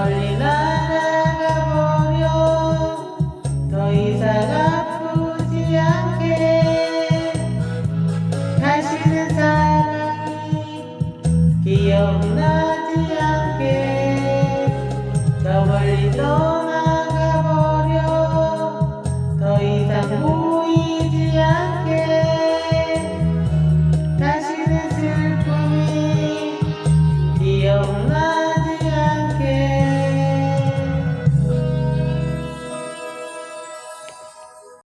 멀리 날아가보렴 더 이상 아프지 않게. 다시는 사랑이 기억나지 않게. 저 멀리 떠